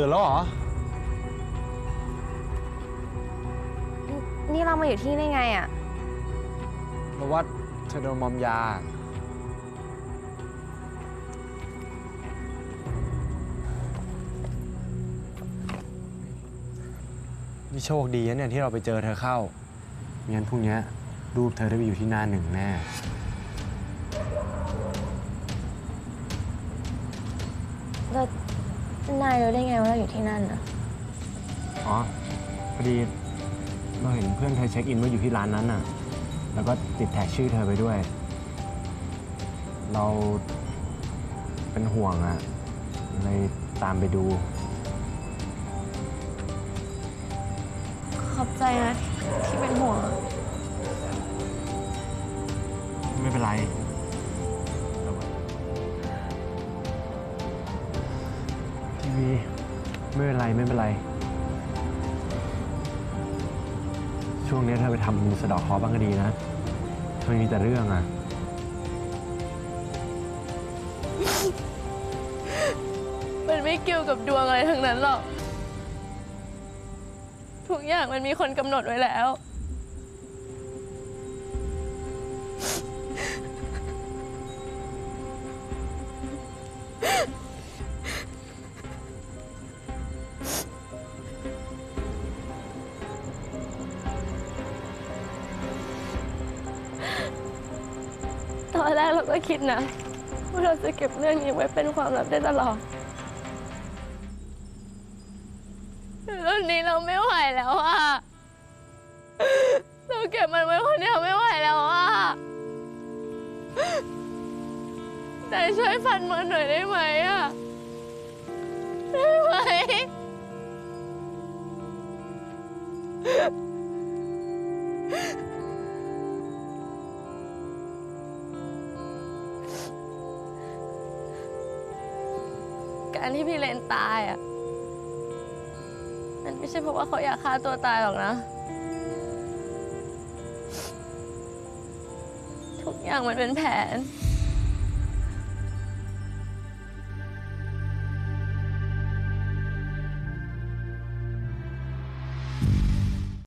ตื่นแล้วเหรอ นี่เรามาอยู่ที่นี่ได้ไงอะเราว่าเธอโดนมอมยา นี่โชคดีนะเนี่ยที่เราไปเจอเธอเข้าไม่งั้นพรุ่งเนี้ยรูปเธอได้ไปอยู่ที่หน้าหนึ่งแน่ แล้ว นายรู้ได้ไงว่าเราอยู่ที่นั่นอะอ๋อ พอดีเราเห็นเพื่อนเธอเช็คอินว่าอยู่ที่ร้านนั้นน่ะ แล้วก็ติดแท็กชื่อเธอไปด้วย เราเป็นห่วงอะเลยตามไปดู ขอบใจนะที่เป็นห่วงอะไม่เป็นไร ไม่เป็นไรไม่เป็นไร ช่วงนี้เธอไปทำบุญสะเดอกคอบ้างก็ดีนะช่วงมีแต่เรื่องอะ มันไม่เกี่ยวกับดวงอะไรทั้งนั้นหรอก ทุกอย่างมันมีคนกำหนดไว้แล้ว ตอนแรกเราก็คิดนะว่าเราจะเก็บเรื่องนี้ไว้เป็นความลับได้ตลอดแต่นนี้เราไม่ไหวแล้วอะเราเก็บมันไว้คนเดียวไม่ไหวแล้วอะแต่ช่วยฟันมันหน่อยได้ไหมอะได้ไหม การที่พี่เลนตายอะ มันไม่ใช่เพราะว่าเขาอยากฆ่าตัวตายหรอกนะ ทุกอย่างมันเป็นแผน